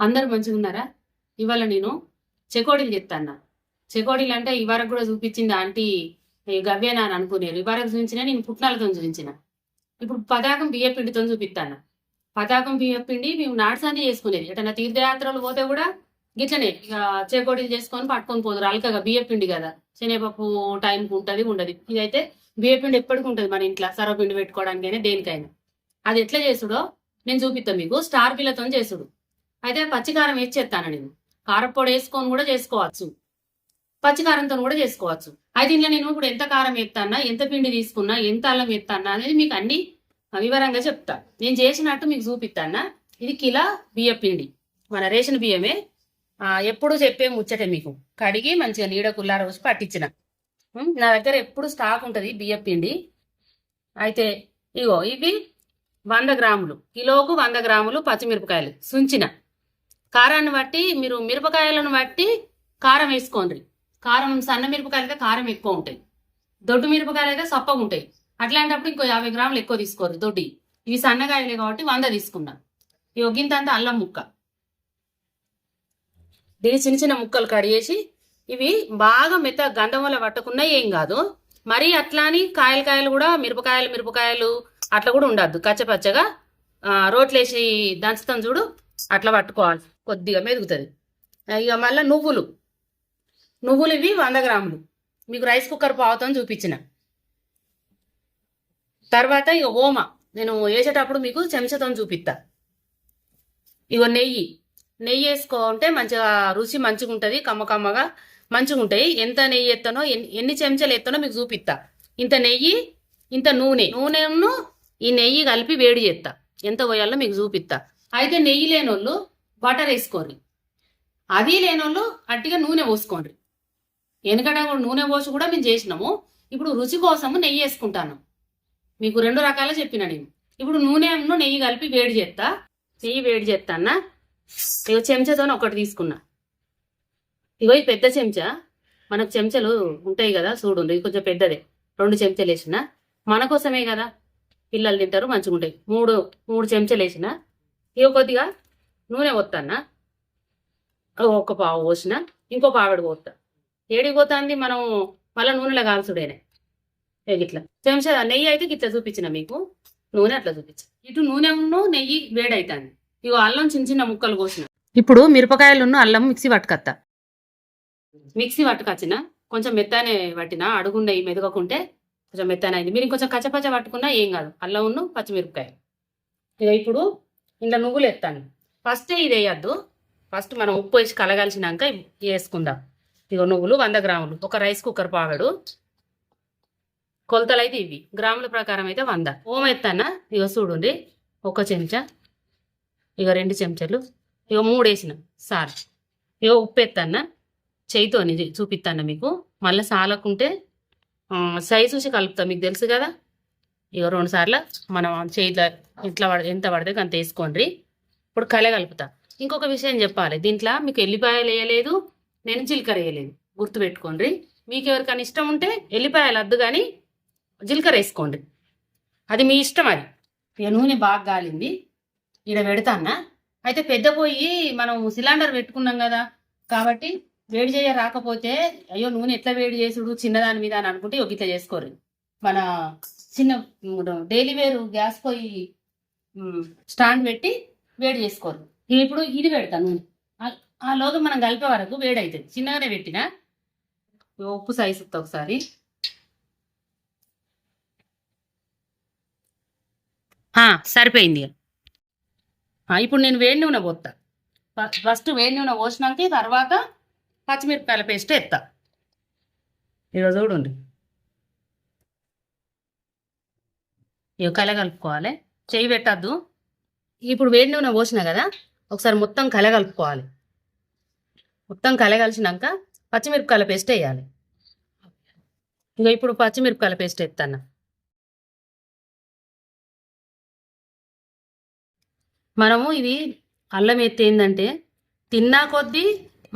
అందరు మంచిగా ఉన్నారా? ఇవాళ నేను చెకోడీలు చెప్తాను చెకోడీలు అంటే ఇవరకు కూడా చూపించింది ఆంటీ ఈ గవ్యేనా అని అనుకునేరు. ఇవరకు చూపించిన నేను పుట్నాలతో చూపించిన. ఇప్పుడు పతాకం బియ్య పిండితో చూపిస్తాను పతాకం బియ్య పిండి మేము నాటసాన్ని చేసుకునేది. ఎటన్నా తీర్థయాత్రలు పోతే కూడా గిట్లనే ఇక చెకోడీలు చేసుకొని పట్టుకొని పోదురు. అల్కగా బియ్య పిండి కదా. శనగపప్పు టైంకి ఉంటుంది ఉండదు. ఇదైతే బియ్య పిండి ఎప్పటికి ఉంటుంది మన ఇంట్లో. సర్వపిండి పెట్టుకోవడానికైనా దేనికైనా. అది ఎట్లా చేసుడో నేను చూపిస్తాను మీకు. స్టార్ పిల్లతో చేసుడు. అయితే పచ్చికారం వేసి చేస్తాను నేను. కారపొడి వేసుకొని కూడా చేసుకోవచ్చు. పచ్చికారంతో కూడా చేసుకోవచ్చు. అయితే ఇంట్లో నేను ఇప్పుడు ఎంత కారం ఎత్తానా ఎంత పిండి తీసుకున్నా ఎంత అల్లం ఎత్తానా అనేది మీకు అన్ని వివరంగా చెప్తా. నేను చేసినట్టు మీకు చూపిస్తానా. ఇది కిలో బియ్య పిండి. మన రేషన్ బియ్యమే. ఎప్పుడు చెప్పే ముచ్చటే మీకు. కడిగి మంచిగా నీడ కుల్లార రోజు పట్టించిన. నా దగ్గర ఎప్పుడు స్టాక్ ఉంటుంది బియ్య పిండి. అయితే ఇగో ఇవి వంద గ్రాములు. కిలోకు వంద గ్రాములు పచ్చిమిరపకాయలు. సుంచిన. కారాన్ని బట్టి మీరు మిరపకాయలను బట్టి కారం వేసుకోండి. కారం సన్న మిరపకాయలు అయితే కారం ఎక్కువ ఉంటాయి. దొడ్డు మిరపకాయలు అయితే సప్పగా ఉంటాయి. అట్లాంటప్పుడు ఇంకో యాభై గ్రాములు ఎక్కువ తీసుకోరు దొడ్డి. ఇవి సన్నగాయలే కాబట్టి వంద తీసుకున్నా. ఇవి ఒగ్గింతంత అల్లం ముక్క. దీని చిన్న చిన్న ముక్కలు కడిగేసి ఇవి బాగా మెత్త గంధం వల్ల పట్టకున్నా ఏం కాదు. మరి అట్లా అని కాయలు కాయలు కూడా మిరపకాయలు మిరపకాయలు అట్లా కూడా ఉండద్దు. కచ్చపచ్చగా రోట్లేసి దంచుతాం చూడు అట్లా పట్టుకోవాలి. కొద్దిగా మెదుగుతుంది. ఇక మళ్ళీ నువ్వులు. నువ్వులు ఇవి వంద గ్రాములు. మీకు రైస్ కుక్కర్ పావుతో చూపించిన. తర్వాత ఇక ఓమ. నేను వేసేటప్పుడు మీకు చెంచతో చూపిస్తా ఇగో నెయ్యి. నెయ్యి వేసుకోంటే మంచిగా రుచి మంచిగా ఉంటుంది కమ్మ కమ్మగా మంచిగా ఉంటాయి ఎంత నెయ్యి ఎత్తానో ఎన్ని ఎన్ని చెంచాలు ఎత్తానో మీకు చూపిస్తా ఇంత నెయ్యి ఇంత నూనె. నూనెను ఈ నెయ్యి కలిపి వేడి చేస్తా ఎంత పోయాలో మీకు చూపిస్తా అయితే నెయ్యి లేనోళ్ళు బటర్ వేసుకోండి అది లేనోళ్ళు అట్టిగా నూనె పోసుకోండి వెనకట నూనె పోసి కూడా మేము చేసినాము. ఇప్పుడు రుచి కోసము నెయ్యి వేసుకుంటాను. మీకు రెండు రకాలు చెప్పిన నేను. ఇప్పుడు నూనె నెయ్యి కలిపి వేడి చేస్తా నెయ్యి వేడి చేస్తానా ఇగో చెంచాతో ఒకటి తీసుకున్నా. ఇగో ఈ పెద్ద చెంచా. మనకు చెంచాలు ఉంటాయి కదా చూడు ఇది కొంచెం పెద్దదే. రెండు చెంచాలు వేసిన. మన కోసమే కదా పిల్లలు తింటారు మంచిగా ఉంటాయి మూడు మూడు చెంచాలు వేసిన. ఇగో కొద్దిగా నూనె పోతానా ఒక పావు పోసిన ఇంకో పావిడ పోతా ఏడికి పోతుంది? మనం మళ్ళీ నూనెలో కాల్చుడేనే. ఇట్లా చెంచా నెయ్యి అయితే ఇట్లా చూపించిన మీకు. నూనె అట్లా చూపించ. ఇటు నూనెను నెయ్యి వేడైతుంది. ఇగో అల్లం చిన్న చిన్న ముక్కలు కోసిన. ఇప్పుడు మిరపకాయలున్న అల్లం మిక్సీ పట్టుకత్తా. మిక్సీ పట్టుకొచ్చిన కొంచెం మెత్తనే పట్టిన అడుగుండే మెదగకుంటే కొంచెం మెత్తనే అయింది మీరు ఇంకొంచెం కచ్చపచ్చ పట్టుకున్నా ఏం కాదు. అల్లం ఉన్న పచ్చిమిరపకాయ ఇక ఇప్పుడు ఇంట్లో నువ్వులు ఎత్తాను. ఫస్ట్ ఇది వేయద్దు ఫస్ట్ మనం ఉప్పు వేసి కలగాల్సినాక వేసుకుందాం. ఇగో నువ్వులు వంద గ్రాములు. ఒక రైస్ కుక్కర్ పావడు. కొలతలు అయితే ఇవి. గ్రాముల ప్రకారం అయితే వంద. ఓమ ఎత్తానా ఇగో చూడండి. ఒక చెంచా. ఇక రెండు చెంచాలు. ఇక మూడు వేసిన. సార్. ఇక ఉప్పు ఎత్తన్న. చేయితోని చూపిస్తాను మీకు. మళ్ళీ సాలకుంటే సైజ్ చూసి కలుపుతా. మీకు తెలుసు కదా? ఇక రెండు సార్లు. మనం చేయిలో ఇట్లా పడ- ఎంత పడితే అంత వేసుకోండి. ఇప్పుడు కలే కలుపుతా ఇంకొక విషయం చెప్పాలి. దీంట్లో మీకు ఎల్లిపాయలు వేయలేదు నేను జీలకర్ర వేయలేదు. గుర్తుపెట్టుకోండి. మీకు ఎవరికైనా ఇష్టం ఉంటే ఎల్లిపాయలు వద్దు కానీ జీలకర్ర వేసుకోండి. అది మీ ఇష్టం అది. ఇక నూనె బాగా గాలింది. ఈడ పెడతానా? అయితే పెద్ద పొయ్యి మనం సిలిండర్ పెట్టుకున్నాం కదా. కాబట్టి వేడి చేయ రాకపోతే అయ్యో నూనె ఎట్లా వేడి చేసుడు చిన్నదాని మీద అని అనుకుంటే ఒక ఇట్లా చేసుకోరు. మన చిన్న డైలీ వేరు గ్యాస్ పొయ్యి స్టాండ్ పెట్టి వేడి చేసుకోరు. నేను ఇప్పుడు ఇది పెడతాను. నూనె ఆ- లోగ లోగా మనం కలిపే వరకు వేడి అవుతుంది చిన్నగానే పెట్టిన ఉప్పు సైజు ఒకసారి. సరిపోయింది ఇప్పుడు నేను వేడి నూనె పోతా ఫస్ట్ వేడి నూనె పోసినాక తర్వాత పచ్చిమిరపకాయల పేస్ట్ ఎత్తా ఈరోజు చూడండి ఇవి కల కలుపుకోవాలి చెయ్యి పెట్టద్దు. ఇప్పుడు వేడి నూనె పోసిన కదా ఒకసారి మొత్తం కలగలుపుకోవాలి. మొత్తం కలగలిసినాక పచ్చిమిరపకాయల పేస్ట్ వేయాలి. ఇంకా ఇప్పుడు పచ్చిమిరపకాయల పేస్ట్ ఎత్తాను మనము ఇది అల్లం ఎత్తి ఏంటంటే తిన్నా కొద్దీ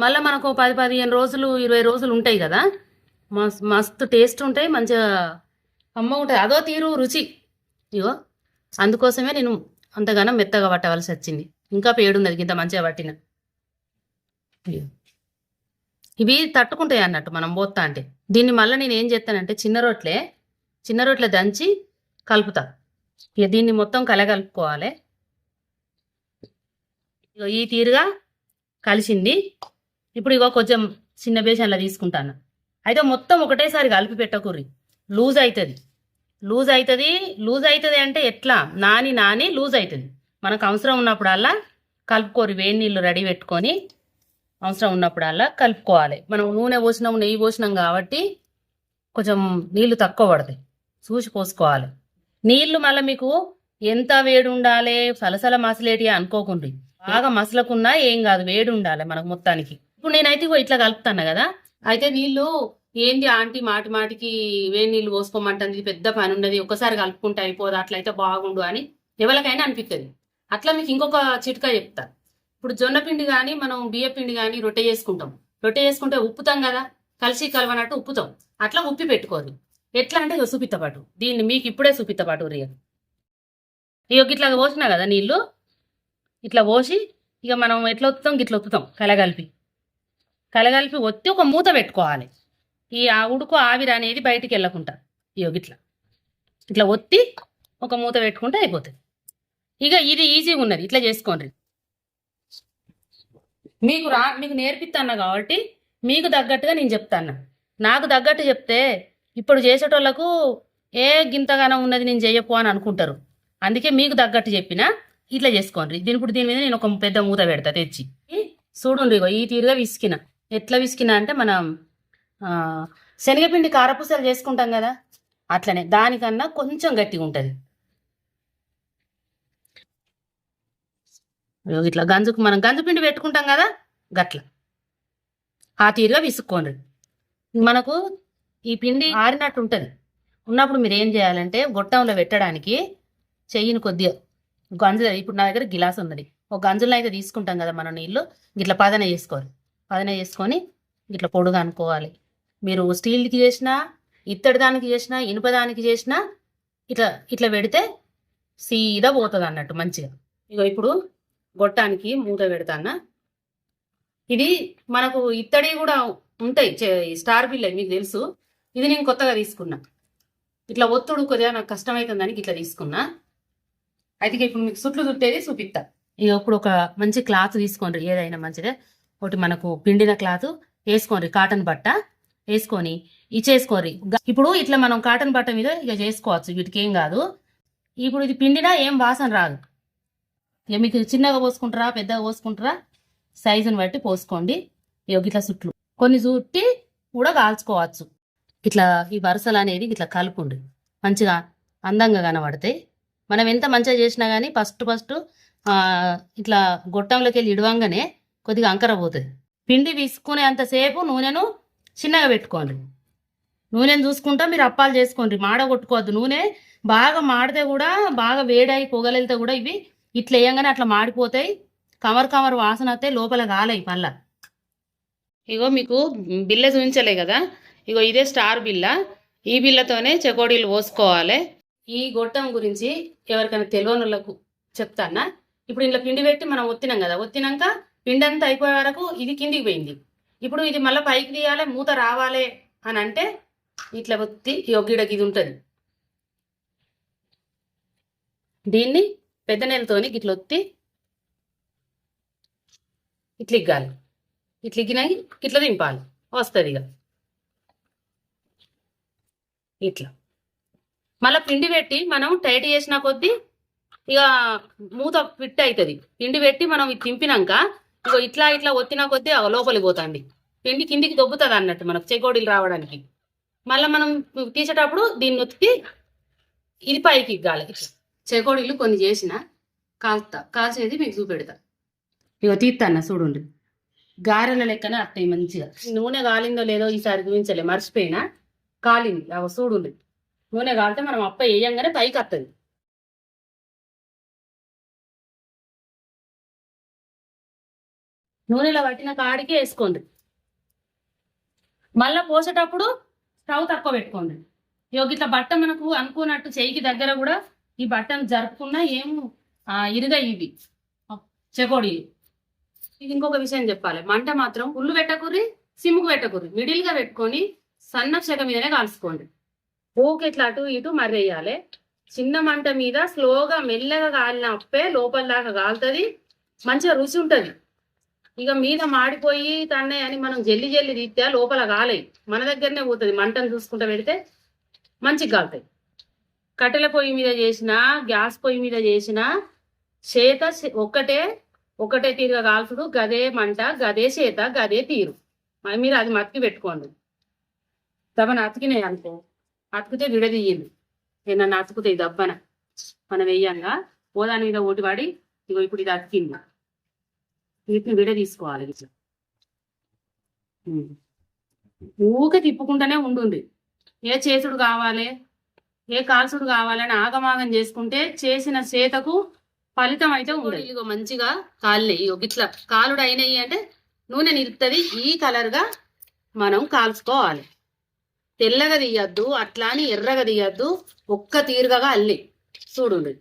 మళ్ళీ మనకు పది పదిహేను రోజులు ఇరవై రోజులు ఉంటాయి కదా మస్తు మస్తు టేస్ట్ ఉంటాయి మంచిగా అమ్మ ఉంటుంది. అదో తీరు రుచి. ఇగో అందుకోసమే నేను అంతగానో మెత్తగా పట్టవలసి వచ్చింది. ఇంకా పేడున్నది ఇంత మంచిగా పట్టిన. ఇవి తట్టుకుంటాయి అన్నట్టు మనం పోతా అంటే. దీన్ని మళ్ళీ నేను ఏం చేస్తానంటే చిన్న రొట్లే చిన్న రొట్టెలు దంచి కలుపుతా. ఇక దీన్ని మొత్తం కలగలుపుకోవాలి. ఇగో ఈ తీరుగా కలిసింది. ఇప్పుడు ఇగో కొంచెం చిన్న బేషన్లో తీసుకుంటాను. అయితే మొత్తం ఒకటేసారి కలిపి పెట్టకూర్రి. లూజ్ అవుతుంది లూజ్ అవుతుంది లూజ్ అవుతుంది అంటే ఎట్లా? నాని నాని లూజ్ అవుతుంది మనకు అవసరం ఉన్నప్పుడల్లా కలుపుకోరు వేడి నీళ్ళు రెడీ పెట్టుకొని అవసరం ఉన్నప్పుడల్లా కలుపుకోవాలి. మనం నూనె పోసినాం నెయ్యి పోసినాం కాబట్టి కొంచెం నీళ్ళు తక్కువ పడతాయి. చూసి పోసుకోవాలి. నీళ్ళు మళ్ళీ మీకు ఎంత వేడి ఉండాలి? సలసల మసలేటి అనుకోకుండా. బాగా మసలకున్నా ఏం కాదు వేడి ఉండాలి మనకు మొత్తానికి. ఇప్పుడు నేనైతే ఇట్లా కలుపుతాను కదా అయితే నీళ్ళు ఏంటి ఆంటీ మాటి మాటికి వేడి నీళ్ళు పోసుకోమంటుంది పెద్ద పని ఉన్నది ఒకసారి కలుపుకుంటే అయిపోదు అట్లయితే బాగుండు అని ఎవరికైనా అనిపిస్తుంది అట్లా మీకు ఇంకొక చిట్కా చెప్తా. ఇప్పుడు జొన్న పిండి కానీ మనం బియ్య పిండి కానీ రొట్టె చేసుకుంటాం. రొట్టె చేసుకుంటే ఉప్పుతాం కదా కలిసి కలవనట్టు ఉప్పుతాం. అట్లా ఉప్పి పెట్టుకోదు. ఎట్లా అంటే సుపిత్తపాటు దీన్ని మీకు ఇప్పుడే సుపిత్తపాటు రియల్ ఇక ఇట్లా పోసినా కదా నీళ్ళు? ఇట్లా పోసి ఇక మనం ఎట్లా ఒత్తుతాం? గిట్ల ఒత్తుతాం కలగలిపి. కలగలిపి ఒత్తి ఒక మూత పెట్టుకోవాలి. ఈ ఆ ఉడుకు ఆవిరి అనేది బయటికి వెళ్ళకుండా. ఇగో గిట్లా. ఇట్లా ఒత్తి ఒక మూత పెట్టుకుంటే అయిపోతుంది. ఇక ఇది ఈజీగా ఉన్నది. ఇట్లా చేసుకోండి. మీకు రా మీకు నేర్పిస్తాను కాబట్టి మీకు తగ్గట్టుగా నేను చెప్తాను నాకు తగ్గట్టు చెప్తే ఇప్పుడు చేసేటోళ్ళకు ఏ గింతగానం ఉన్నది నేను చేయపో అని అనుకుంటారు. అందుకే మీకు తగ్గట్టు చెప్పిన ఇట్లా చేసుకోండి. దీని ఇప్పుడు దీని మీద నేను ఒక పెద్ద మూత పెడతా తెచ్చి. చూడండి ఇగో ఈ తీరుగా విసికిన. ఎట్లా విసికినా అంటే మనం శనగపిండి కారపూసలు చేసుకుంటాం కదా అట్లనే దానికన్నా కొంచెం గట్టిగా ఉంటుంది. ఇట్లా గంజుకు మనం గంజు పిండి పెట్టుకుంటాం కదా గట్ల. ఆ తీరుగా విసుక్కోండి. మనకు ఈ పిండి ఆరినట్టు ఉంటుంది. ఉన్నప్పుడు మీరు ఏం చేయాలంటే గొట్టంలో పెట్టడానికి చెయ్యిని కొద్దిగా గంజు ఇప్పుడు నా దగ్గర గిలాస్ ఉన్నది. ఒక గంజులను అయితే తీసుకుంటాం కదా మనం నీళ్ళు ఇట్లా పదన చేసుకోవాలి. పదన చేసుకొని ఇట్లా పొడుగా అనుకోవాలి మీరు స్టీల్కి చేసినా ఇత్తడి దానికి చేసినా ఇనుప దానికి చేసినా ఇట్లా ఇట్లా పెడితే సీదా పోతుంది అన్నట్టు మంచిగా. ఇక ఇప్పుడు గొట్టానికి మూత పెడతానా ఇది మనకు ఇత్తడి కూడా ఉంటాయి చే- స్టార్ బిల్ మీకు తెలుసు. ఇది నేను కొత్తగా తీసుకున్నా. ఇట్లా ఒత్తుడు కొద్దిగా నాకు కష్టమవుతుందని ఇట్లా తీసుకున్నా. అయితే ఇప్పుడు మీకు సుట్లు చుట్టేది చూపిస్తా ఇక ఇప్పుడు ఒక మంచి క్లాత్ తీసుకోండి ఏదైనా మంచిదే. ఒకటి మనకు పిండిన క్లాత్ వేసుకోండి కాటన్ బట్ట. వేసుకొని ఇచ్చేసుకోరి ఇప్పుడు ఇట్లా మనం కాటన్ బట్ట మీద ఇక చేసుకోవచ్చు. వీటికి ఏం కాదు. ఇప్పుడు ఇది పిండినా ఏం వాసన రాదు. ఇక మీకు చిన్నగా పోసుకుంటారా పెద్దగా పోసుకుంటారా సైజుని బట్టి పోసుకోండి. ఇక ఇట్లా సుట్లు కొన్ని చుట్టి కూడా కాల్చుకోవచ్చు. ఇట్లా ఈ వరుసలు అనేది ఇట్లా కలుపుండి. మంచిగా అందంగా కనబడతాయి. మనం ఎంత మంచిగా చేసినా కానీ ఫస్ట్ ఫస్ట్ ఇట్లా గొట్టంలోకి వెళ్ళి ఇడవంగానే కొద్దిగా అంకర పోతుంది. పిండి విసుకునే అంతసేపు నూనెను చిన్నగా పెట్టుకోండి నూనెను చూసుకుంటా మీరు అప్పాలు చేసుకోండి. మాడ కొట్టుకోవద్దు. నూనె బాగా మాడితే కూడా బాగా వేడై పొగలెళ్తే కూడా ఇవి ఇట్లా వేయంగానే అట్లా మాడిపోతాయి. కవర్ కవర్ వాసన వస్తే లోపల కాలేయి మళ్ళా ఇగో మీకు బిల్ల చూపించలే కదా. ఇగో ఇదే స్టార్ బిల్ల. ఈ బిల్లతోనే చెకోడీలు పోసుకోవాలి. ఈ గొట్టం గురించి ఎవరికైనా తెలియనులకు చెప్తానా? ఇప్పుడు ఇంట్లో పిండి పెట్టి మనం ఒత్తినాం కదా. ఒత్తినాక పిండి అంతా అయిపోయే వరకు ఇది కిందికి పోయింది. ఇప్పుడు ఇది మళ్ళీ పైకి తీయాలి మూత రావాలి అని అంటే ఇట్లా ఒత్తి ఈ ఇది ఉంటుంది. దీన్ని పెద్ద నెలతోని ఇట్లా ఒత్తి ఇట్లా ఇగ్గాలి. ఇట్లా ఇగ్గినాయి ఇట్లా దింపాలి. వస్తుంది ఇక. ఇట్లా. మళ్ళీ పిండి పెట్టి మనం టైట్ చేసిన కొద్దీ ఇక మూత ఫిట్ అవుతుంది. పిండి పెట్టి మనం ఇది తింపినాక ఇంకో ఇట్లా ఇట్లా ఒత్తిన కొద్దీ లోపలికి పోతుంది. పిండి కిందికి దొబ్బుతుంది అన్నట్టు మనకు చెకోడీలు రావడానికి. మళ్ళీ మనం తీసేటప్పుడు దీన్ని ఒత్తికి ఇది పైకి ఇగ్గాలి. చెకోడీలు కొన్ని చేసిన కాల్తా కాల్చేది మీకు చూపెడతా. ఇక తీస్తాను చూడండి. గారెల లెక్కనే అట్టాయి మంచిగా. నూనె కాలిందో లేదో ఈసారి చూపించలే మర్చిపోయినా కాలింది. అవ చూడండి. నూనె కాలితే మనం అప్ప వేయంగానే పైకి వస్తుంది నూనెలో పట్టిన కాడికి వేసుకోండి. మళ్ళీ పోసేటప్పుడు స్టవ్ తక్కువ పెట్టుకోండి. ఇగో ఇట్లా బట్ట మనకు అనుకున్నట్టు చేయికి దగ్గర కూడా ఈ బట్టను జరుపుకున్నా ఏం ఇరుగా ఇవి. చెకోడి. ఇది ఇంకొక విషయం చెప్పాలి. మంట మాత్రం ఉల్లు పెట్టకుర్రి సిమ్ముకు పెట్టకుర్రి. మిడిల్గా పెట్టుకొని సన్న చెగ మీదనే కాల్చుకోండి. ఊకి ఇట్లా అటు ఇటు మర్రేయాలి. చిన్న మంట మీద స్లోగా మెల్లగా కాలిన అప్పే లోపల దాకా కాలుతుంది. మంచిగా రుచి ఉంటుంది. ఇక మీద మాడిపోయి తన్నే అని మనం జల్లి జల్లి తీస్తే లోపల కాలేయి మన దగ్గరనే పోతుంది. మంటను చూసుకుంటూ పెడితే మంచిగా కాలుతాయి కట్టెల పొయ్యి మీద చేసిన గ్యాస్ పొయ్యి మీద చేసిన చేత ఒక్కటే ఒకటే తీరుగా కాల్చుడు గదే మంట గదే చేత గదే తీరు. మరి మీరు అది మతికి పెట్టుకోండి. దబ్బన అతికినాయి అనుకో. అతికితే విడదీయండి ఏమన్నా అతుకుతాయి దబ్బన మనం వెయ్యంగా. ఓదాని మీద ఓటి పడి ఇగో ఇప్పుడు ఇది అతికింది. వీటిని విడ తీసుకోవాలి ఇట్లా. ఊకే తిప్పుకుంటూనే ఉండుంది. ఏ చేసుడు కావాలి ఏ కాల్సుడు కావాలని ఆగమాగం చేసుకుంటే చేసిన చేతకు ఫలితం అయితే ఉండదు. ఇగో మంచిగా కాలినాయి ఇగో ఇట్లా కాలుడు అయినాయి అంటే నూనె నిలుపుతుంది ఈ కలర్గా మనం కాల్చుకోవాలి. తెల్లగా తీయద్దు అట్లా అని ఎర్రగా తీయద్దు ఒక్క తీరుగా అల్లి. చూడండి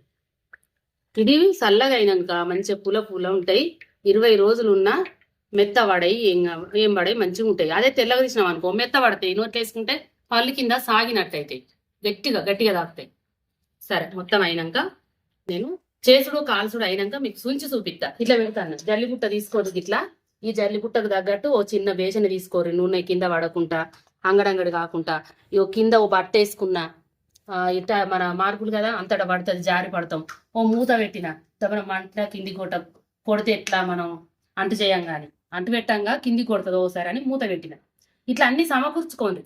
ఇది చల్లగా అయినాక మంచిగా పూల పూల ఉంటాయి. ఇరవై రోజులు ఉన్న మెత్త ఏం ఏం పడయి మంచిగా ఉంటాయి అదే తెల్లగా తీసినాం అనుకో మెత్త పడతాయి నోట్లు వేసుకుంటే పళ్ళు కింద సాగినట్టయితాయి. గట్టిగా గట్టిగా తాకుతాయి. సరే మొత్తం అయినాక నేను చేసుడు కాల్చుడు అయినాక మీకు చూంచి చూపిస్తా ఇట్లా పెడతాను జల్లిగుట్ట తీసుకోరు ఇట్లా ఈ జల్లిగుట్టకు తగ్గట్టు ఓ చిన్న వేసన తీసుకోరు. నూనె కింద పడకుండా అంగడంగడి కాకుండా ఇగో కింద ఓ బట్ట వేసుకున్నా ఇట్ట మన మార్పులు కదా అంతటా పడుతుంది జారి పడతాం. ఓ మూత పెట్టిన మన మంట కింది కోట కొడితే ఎట్లా మనం అంటు చేయం కానీ అంటు పెట్టంగా కింది కొడుతుంది ఓసారి అని మూత పెట్టిన. ఇట్లా అన్ని సమకూర్చుకోండి.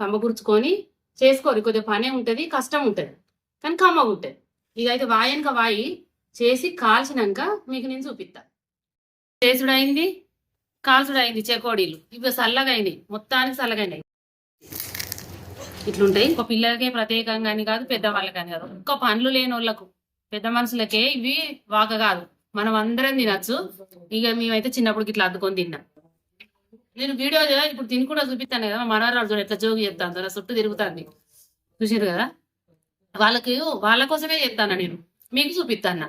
సమకూర్చుకొని చేసుకోరు కొద్దిగా పనే ఉంటుంది కష్టం ఉంటుంది. కానీ కమ్మగా ఉంటుంది ఇదైతే వాయనక వాయి చేసి కాల్చినాక మీకు నేను చూపిస్తా చేసుడైంది కాల్చుడైంది చెకోడీలు. ఇవి చల్లగా అయినాయి మొత్తానికి సల్లగైనాయి. ఇట్లుంటాయి. ఒక పిల్లలకే ప్రత్యేకంగా అని కాదు పెద్దవాళ్ళకని కాదు. ఒక్క పనులు లేని వాళ్ళకు పెద్ద మనుషులకే ఇవి వాక కాదు. మనం అందరం తినచ్చు. ఇక మేమైతే చిన్నప్పుడు ఇట్లా అద్దుకొని తిన్నాం. నేను వీడియో కదా ఇప్పుడు తిని కూడా చూపిస్తాను కదా మా మనవరాలు చూడ ఎట్లా జోగి చెప్తాను తన చుట్టూ తిరుగుతాను చూసారు కదా? వాళ్ళకి వాళ్ళ కోసమే చెప్తాను నేను? మీకు చూపిస్తాను?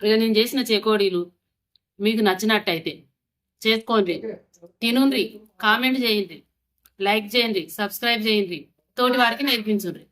ఇక నేను చేసిన చేకోడీలు మీకు నచ్చినట్టయితే చేసుకోండి. తినుండ్రి కామెంట్ చేయండి లైక్ చేయండి సబ్స్క్రైబ్ చేయండి. తోటి వారికి నేర్పించుండ్రి.